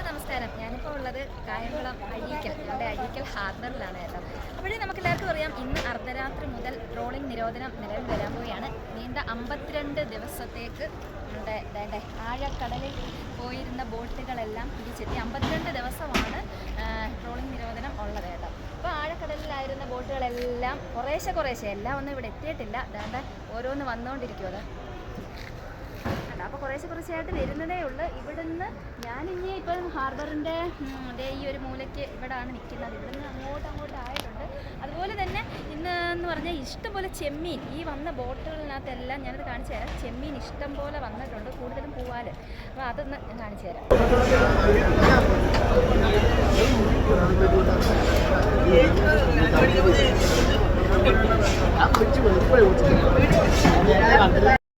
നമസ്കാരം. ഞാനിപ്പോൾ ഉള്ളത് കായംകുളം അഴീക്കൽ. നമ്മുടെ അഴീക്കൽ ഹാർബറിലാണ് കേട്ടോ. അപ്പോഴേ നമുക്ക് എല്ലാവർക്കും അറിയാം ഇന്ന് അർദ്ധരാത്രി മുതൽ ട്രോളിംഗ് നിരോധനം നിലവിൽ വരാൻ പോവുകയാണ്. നീണ്ട അമ്പത്തിരണ്ട് ദിവസത്തേക്ക് നമ്മുടെ ആഴക്കടലിൽ പോയിരുന്ന ബോട്ടുകളെല്ലാം തിരിച്ചെത്തി അമ്പത്തിരണ്ട് ദിവസമാണ് ട്രോളിംഗ് നിരോധനം ഉള്ളത് കേട്ടോ. അപ്പോൾ ആഴക്കടലിലായിരുന്ന ബോട്ടുകളെല്ലാം കുറേശ്ശെ കുറേശ്ശെ എല്ലാം ഒന്നും ഇവിടെ എത്തിയിട്ടില്ല. അതാണ്ട് ഓരോന്ന് വന്നുകൊണ്ടിരിക്കുമത് അല്ല അപ്പോൾ കുറേശ്ശെ കുറച്ചായിട്ട് വരുന്നതേ ഉള്ളൂ. ഇവിടുന്ന് ഞാനിനി ഇപ്പം ഹാർബറിന്റെ ദേ ഈ ഒരു മൂലയ്ക്ക് ഇവിടാണ് നിൽക്കുന്നത്. ഇവിടുന്ന് അങ്ങോട്ട് അങ്ങോട്ട് ആയിട്ടുണ്ട്. അതുപോലെ തന്നെ ഇന്ന് എന്ന് പറഞ്ഞാൽ ഇഷ്ടംപോലെ ചെമ്മീൻ ഈ വന്ന ബോട്ടുകളിനകത്തെല്ലാം ഞാനത് കാണിച്ചു തരാം. ചെമ്മീൻ ഇഷ്ടം പോലെ വന്നിട്ടുണ്ട്. കൂടുതലും പോവാൽ. അപ്പോൾ അതൊന്ന് കാണിച്ചു തരാം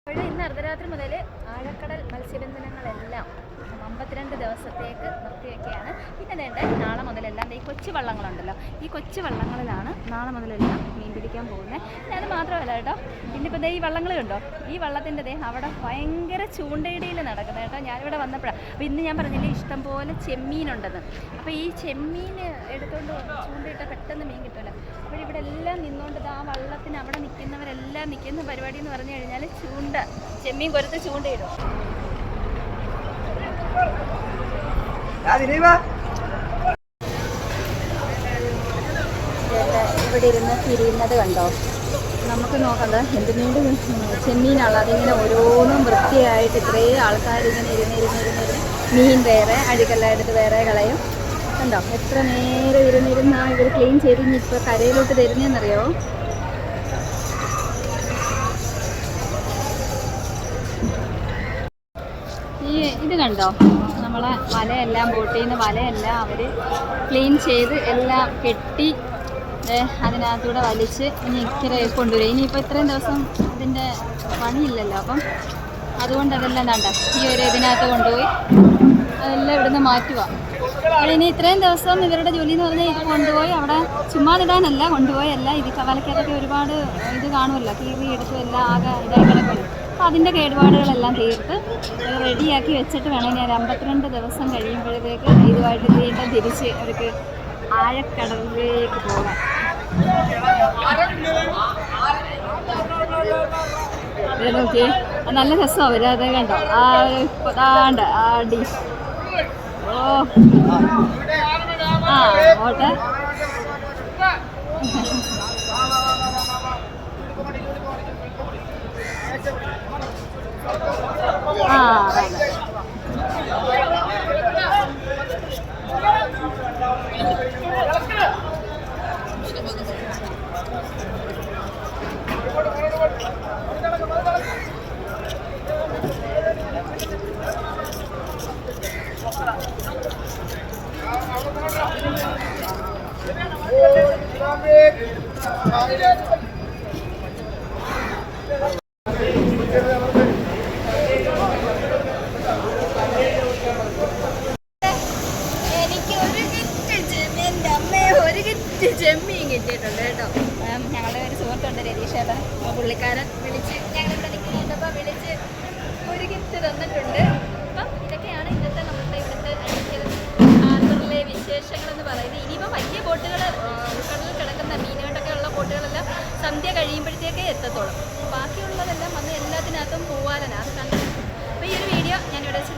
അപ്പോൾ ഇന്ന് അർദ്ധരാത്രി മുതൽ ആഴക്കടൽ മത്സ്യബന്ധനങ്ങളെല്ലാം അമ്പത്തിരണ്ട് ദിവസത്തേക്ക് നിർത്തിവെക്കുകയാണ് പിന്നെ വേണ്ട നാളെ മുതലെല്ലാം ഈ കൊച്ചു വള്ളങ്ങളുണ്ടല്ലോ. ഈ കൊച്ചു വള്ളങ്ങളിലാണ് നാളെ മുതലെല്ലാം മീൻ പിടിക്കാൻ പോകുന്നത് അത് മാത്രമല്ല കേട്ടോ പിന്നിപ്പോൾ ഈ വള്ളങ്ങൾ കണ്ടോ? ഈ വള്ളത്തിന്റെ ദേ അവിടെ ഭയങ്കര ചൂണ്ടയിടയിൽ നടക്കുന്നത് കേട്ടോ. ഞാനിവിടെ വന്നപ്പോഴാണ് അപ്പോൾ ഇന്ന് ഞാൻ പറഞ്ഞില്ലേ ഇഷ്ടം പോലെ ചെമ്മീനുണ്ടെന്ന്. അപ്പോൾ ഈ ചെമ്മീൻ എടുത്തുകൊണ്ട് ചൂണ്ടയിട്ട പെട്ടെന്ന് മീൻ കിട്ടുമല്ലോ അപ്പോൾ ഇവിടെ എല്ലാം നിന്നുകൊണ്ട് ആ വള്ളത്തിന് അവിടെ നിൽക്കുന്നവരെല്ലാം നിൽക്കുന്ന പരിപാടി എന്ന് പറഞ്ഞു കഴിഞ്ഞാൽ ചൂണ്ട ചെമ്മീൻ കൊരുത്ത് ചൂണ്ടയിടും. ഇവിടെ ഇരുന്ന് തിരിയുന്നത് കണ്ടോ? നമുക്ക് നോക്കണ്ട. എന്തിനേണ്ട് ചെമ്മീനുള്ള അതിങ്ങനെ ഓരോന്നും വൃത്തിയായിട്ട് ഇത്രയും ആൾക്കാർ ഇങ്ങനെ ഇരുന്ന് ഇരുന്ന് ഇരുന്ന് മീൻ വേറെ അഴുക്കെല്ലാം എടുത്ത് വേറെ കളയും. കണ്ടോ? എത്ര നേരം ഇരുന്നിരുന്നാ ഇവർ ക്ലീൻ ചെയ്ത് ഇനി ഇപ്പോൾ കരയിലോട്ട് തരുന്നതെന്നറിയോ ഈ ഇത് കണ്ടോ? നമ്മളെ വലയെല്ലാം ബോട്ടിൽ നിന്ന് വലയെല്ലാം അവർ ക്ലീൻ ചെയ്ത് എല്ലാം കെട്ടി അതിനകത്തൂടെ വലിച്ച് ഇനി ഇക്കരെ കൊണ്ടുവരും. ഇനിയിപ്പോൾ ഇത്രയും ദിവസം ഇതിന്റെ പണിയില്ലല്ലോ അപ്പം അതുകൊണ്ട് അതെല്ലാം വേണ്ട ഈ ഒരു ഇതിനകത്ത് കൊണ്ടുപോയി അതെല്ലാം ഇവിടുന്ന് മാറ്റുക അപ്പോൾ ഇനി ഇത്രയും ദിവസം ഇവരുടെ ജോലി എന്ന് പറഞ്ഞാൽ ഇത് കൊണ്ടുപോയി അവിടെ ചുമ്മാതിടാനല്ല കൊണ്ടുപോയി അല്ല. ഇത് കവലക്കകത്തൊക്കെ ഒരുപാട് ഇത് കാണുമല്ലോ കീറി എടുത്തും എല്ലാം ആകെ ഇതായി കിടക്കുമല്ലോ അപ്പോൾ അതിന്റെ കേടുപാടുകളെല്ലാം തീർത്ത് റെഡിയാക്കി വെച്ചിട്ട് വേണം ഞാൻ അമ്പത്തിരണ്ട് ദിവസം കഴിയുമ്പോഴത്തേക്ക് ഇതുമായിട്ട് വീണ്ടും തിരിച്ച് അവർക്ക് ആഴക്കടലിലേക്ക് പോകാം. ഇത് നോക്കിയേ നല്ല രസമാണ് അവർ അത് കണ്ടോ? ആ ഇപ്പതാണ്ട് ഡി ഓ. ആ ഓട്ടെ ആ അതെ എനിക്ക് ഒരു കിറ്റ് ചെമ്മീൻ എന്റെ അമ്മയെ ഒരു കിറ്റ് ചെമ്മീൻ കിട്ടിയിട്ടുണ്ട് കേട്ടോ. ഞങ്ങളുടെ ഒരു സുഹൃത്തുണ്ട് രതീഷ് ചേട്ടൻ. അപ്പോൾ പുള്ളിക്കാരൻ വിളിച്ച് ഞങ്ങളിവിടെ നിൽക്കുന്നുണ്ടപ്പോൾ വിളിച്ച് ഒരു കിറ്റ് തന്നിട്ടുണ്ട്. അപ്പം ഇതൊക്കെയാണ് ഇന്നത്തെ നമ്മുടെ ഇവിടുത്തെ ഹാർബറിലെ വിശേഷങ്ങൾ എന്ന് പറയുന്നത്. ഇനിയിപ്പോൾ വലിയ ബോട്ടുകൾ ഉൾക്കടലിൽ വരുന്ന മീനുകെട്ടൊക്കെയുള്ള ബോട്ടുകളെല്ലാം സന്ധ്യ കഴിയുമ്പോഴത്തേക്കേ എത്തത്തോളം ബാക്കിയുള്ളതെല്ലാം വന്ന് എല്ലാത്തിനകത്തും പോവാനാണ്. അത് അപ്പോൾ ഈ ഒരു വീഡിയോ ഞാനിവിടെ വെച്ച്